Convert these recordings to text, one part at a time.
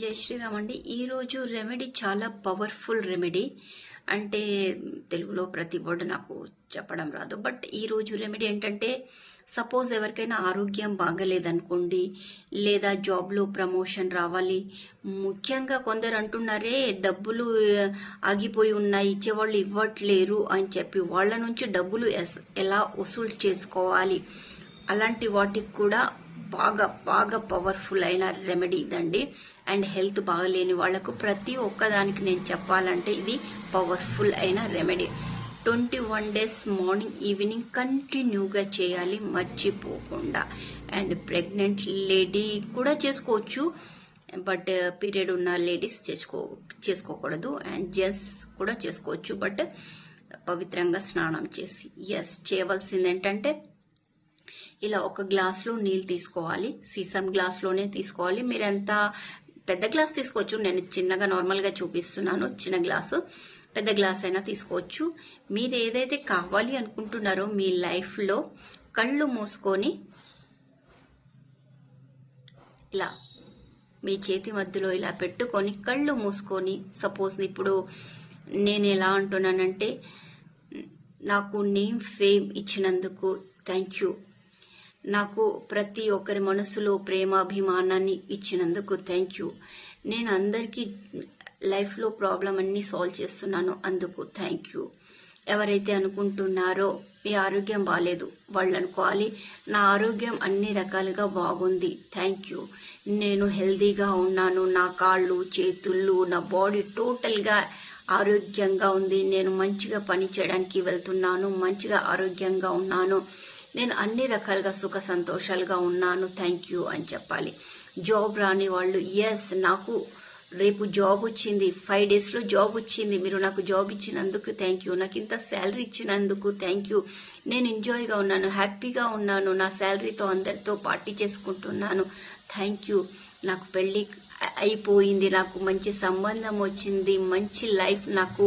జై శ్రీరామ్ అండి. ఈరోజు రెమెడీ చాలా పవర్ఫుల్ రెమెడీ అంటే తెలుగులో ప్రతి వర్డ్ నాకు చెప్పడం రాదు. బట్ ఈరోజు రెమెడీ ఏంటంటే సపోజ్ ఎవరికైనా ఆరోగ్యం బాగలేదనుకోండి లేదా జాబ్లో ప్రమోషన్ రావాలి ముఖ్యంగా కొందరు అంటున్నారే డబ్బులు ఆగిపోయి ఉన్నాయి ఇచ్చేవాళ్ళు ఇవ్వట్లేరు అని చెప్పి వాళ్ళ నుంచి డబ్బులు ఎస్- ఎలా వసూలు చేసుకోవాలి? అలాంటి వాటికి కూడా బాగా బాగా పవర్ఫుల్ అయిన రెమెడీ ఇదండి. అండ్ హెల్త్ బాగలేని వాళ్ళకు ప్రతి ఒక్కదానికి నేను చెప్పాలంటే ఇది పవర్ఫుల్ అయిన remedy twenty one days morning evening కంటిన్యూగా చేయాలి మర్చిపోకుండా. అండ్ ప్రెగ్నెంట్ లేడీ కూడా చేసుకోవచ్చు. బట్ పీరియడ్ uh, ఉన్న లేడీస్ చేసుకో చేసుకోకూడదు. అండ్ జెంట్స్ కూడా చేసుకోవచ్చు. బట్ పవిత్రంగా స్నానం చేసి ఎస్ చేయవలసింది ఏంటంటే ఇలా ఒక గ్లాస్లో నీళ్ళు తీసుకోవాలి. సీసం గ్లాస్లోనే తీసుకోవాలి. మీరు ఎంత పెద్ద గ్లాస్ తీసుకోవచ్చు? నేను చిన్నగా నార్మల్గా చూపిస్తున్నాను. చిన్న గ్లాసు. పెద్ద గ్లాస్ అయినా తీసుకోవచ్చు. మీరు ఏదైతే కావాలి అనుకుంటున్నారో మీ లైఫ్లో కళ్ళు మూసుకొని ఇలా మీ చేతి మధ్యలో ఇలా పెట్టుకొని కళ్ళు మూసుకొని సపోజ్ ఇప్పుడు నేను ఎలా అంటున్నానంటే నాకు నేమ్ ఫేమ్ ఇచ్చినందుకు థ్యాంక్ యూ. నాకు ప్రతి ఒక్కరి మనసులో ప్రేమాభిమానాన్ని ఇచ్చినందుకు థ్యాంక్ యూ నేను అందరికీ లైఫ్లో ప్రాబ్లం అన్నీ సాల్వ్ చేస్తున్నాను అందుకు థ్యాంక్ యూ ఎవరైతే అనుకుంటున్నారో మీ ఆరోగ్యం బాగాలేదు వాళ్ళు అనుకోవాలి నా ఆరోగ్యం అన్ని రకాలుగా బాగుంది థ్యాంక్ యూ నేను హెల్దీగా ఉన్నాను నా కాళ్ళు చేతుళ్ళు నా బాడీ టోటల్గా ఆరోగ్యంగా ఉంది. నేను మంచిగా పని చేయడానికి వెళ్తున్నాను మంచిగా ఆరోగ్యంగా ఉన్నాను. నేను అన్ని రకాలుగా సుఖ సంతోషాలుగా ఉన్నాను. థ్యాంక్ యూ అని చెప్పాలి. జాబ్ రాని వాళ్ళు ఎస్ నాకు రేపు జాబ్ వచ్చింది ఫైవ్ డేస్లో జాబ్ వచ్చింది మీరు నాకు జాబ్ ఇచ్చినందుకు థ్యాంక్ యూ నాకు ఇంత శాలరీ ఇచ్చినందుకు థ్యాంక్ యూ నేను ఎంజాయ్గా ఉన్నాను హ్యాపీగా ఉన్నాను నా శాలరీతో అందరితో పార్టీ చేసుకుంటున్నాను. థ్యాంక్ యూ నాకు పెళ్ళి అయిపోయింది నాకు మంచి సంబంధం వచ్చింది మంచి లైఫ్ నాకు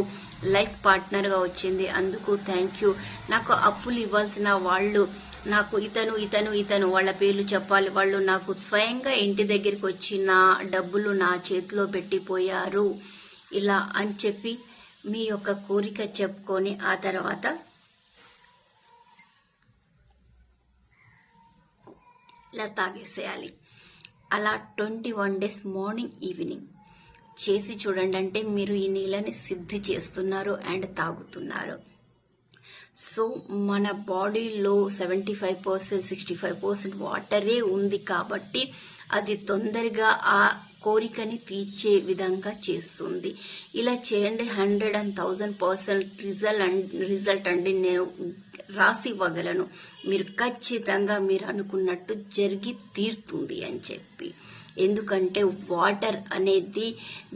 లైఫ్ పార్ట్నర్గా వచ్చింది. అందుకు థ్యాంక్ యూ నాకు అప్పులు ఇవ్వాల్సిన వాళ్ళు నాకు ఇతను ఇతను ఇతను వాళ్ళ పేర్లు చెప్పాలి. వాళ్ళు నాకు స్వయంగా ఇంటి దగ్గరికి వచ్చి నా డబ్బులు నా చేతిలో పెట్టిపోయారు. ఇలా అని చెప్పి మీ యొక్క కోరిక చెప్పుకొని ఆ తర్వాత ఇలా తాగేసేయాలి అలా twenty one days morning evening చేసి చూడండి అంటే మీరు ఈ నీళ్ళని సిద్ధి చేస్తున్నారు అండ్ తాగుతున్నారు. సో మన బాడీలో seventy five percent sixty five percent వాటరే ఉంది కాబట్టి అది తొందరగా ఆ కోరికని తీర్చే విధంగా చేస్తుంది. ఇలా చేయండి hundred and thousand percent result and result అండి. నేను రాసి ఇవ్వగలను. మీరు ఖచ్చితంగా మీరు అనుకున్నట్టు జరిగి తీరుతుంది అని చెప్పి. ఎందుకంటే వాటర్ అనేది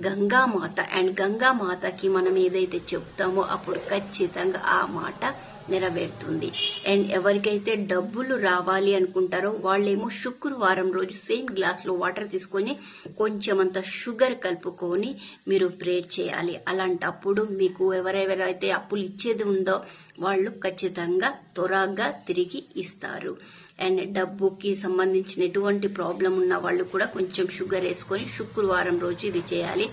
గంగామాత అండ్ గంగామాతకి మనం ఏదైతే చెప్తామో అప్పుడు ఖచ్చితంగా ఆ మాట నెరవేరుతుంది. అండ్ ఎవరికైతే డబ్బులు రావాలి అనుకుంటారో వాళ్ళేమో శుక్రవారం రోజు సేమ్ గ్లాస్లో వాటర్ తీసుకొని కొంచెం అంత షుగర్ కలుపుకొని మీరు ప్రేర్ చేయాలి. అలాంటప్పుడు మీకు ఎవరెవరైతే అప్పులు ఇచ్చేది ఉందో వాళ్ళు ఖచ్చితంగా త్వరగా తిరిగి ఇస్తారు. అండ్ డబ్బుకి సంబంధించిన ఎటువంటి ప్రాబ్లం ఉన్న వాళ్ళు కూడా కొంచెం కొంచెం షుగర్ వేసుకొని శుక్రవారం రోజు ఇది చేయాలి.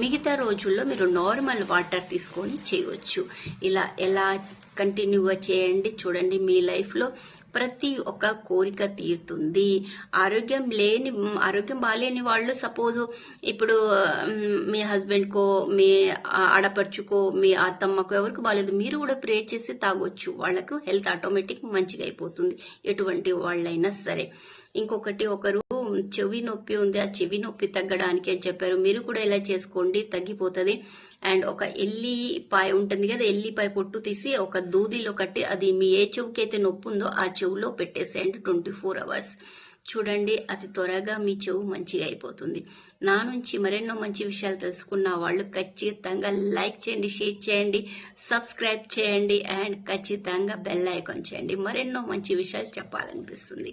మిగతా రోజుల్లో మీరు నార్మల్ వాటర్ తీసుకొని చేయవచ్చు. ఇలా ఎలా కంటిన్యూగా చేయండి చూడండి మీ లైఫ్లో ప్రతి ఒక్క కోరిక తీరుతుంది. ఆరోగ్యం లేని ఆరోగ్యం బాగాలేని వాళ్ళు సపోజ్ ఇప్పుడు మీ హస్బెండ్కో మీ ఆడపడుచుకో మీ అత్తమ్మకో ఎవరికి బాగాలేదు మీరు కూడా ప్రే చేసి తాగొచ్చు. వాళ్ళకు హెల్త్ ఆటోమేటిక్ మంచిగా అయిపోతుంది. ఎటువంటి వాళ్ళైనా సరే. ఇంకొకటి ఒకరు చెవి నొప్పి ఉంది. ఆ చెవి నొప్పి తగ్గడానికి అని చెప్పారు. మీరు కూడా ఇలా చేసుకోండి. తగ్గిపోతుంది. అండ్ ఒక ఎల్లిపాయ ఉంటుంది కదా ఎల్లిపాయ పొట్టు తీసి ఒక దూదిలో కట్టి అది మీ ఏ చెవుకి అయితే నొప్పి ఉందో ఆ చెవులో పెట్టేసేయండి ట్వంటీ ఫోర్ అవర్స్. చూడండి అతి త్వరగా మీ చెవు మంచిగా అయిపోతుంది. నా నుంచి మరెన్నో మంచి విషయాలు తెలుసుకున్న వాళ్ళు ఖచ్చితంగా లైక్ చేయండి షేర్ చేయండి సబ్స్క్రైబ్ చేయండి అండ్ ఖచ్చితంగా బెల్ ఐకాన్ చేయండి. మరెన్నో మంచి విషయాలు చెప్పాలనిపిస్తుంది.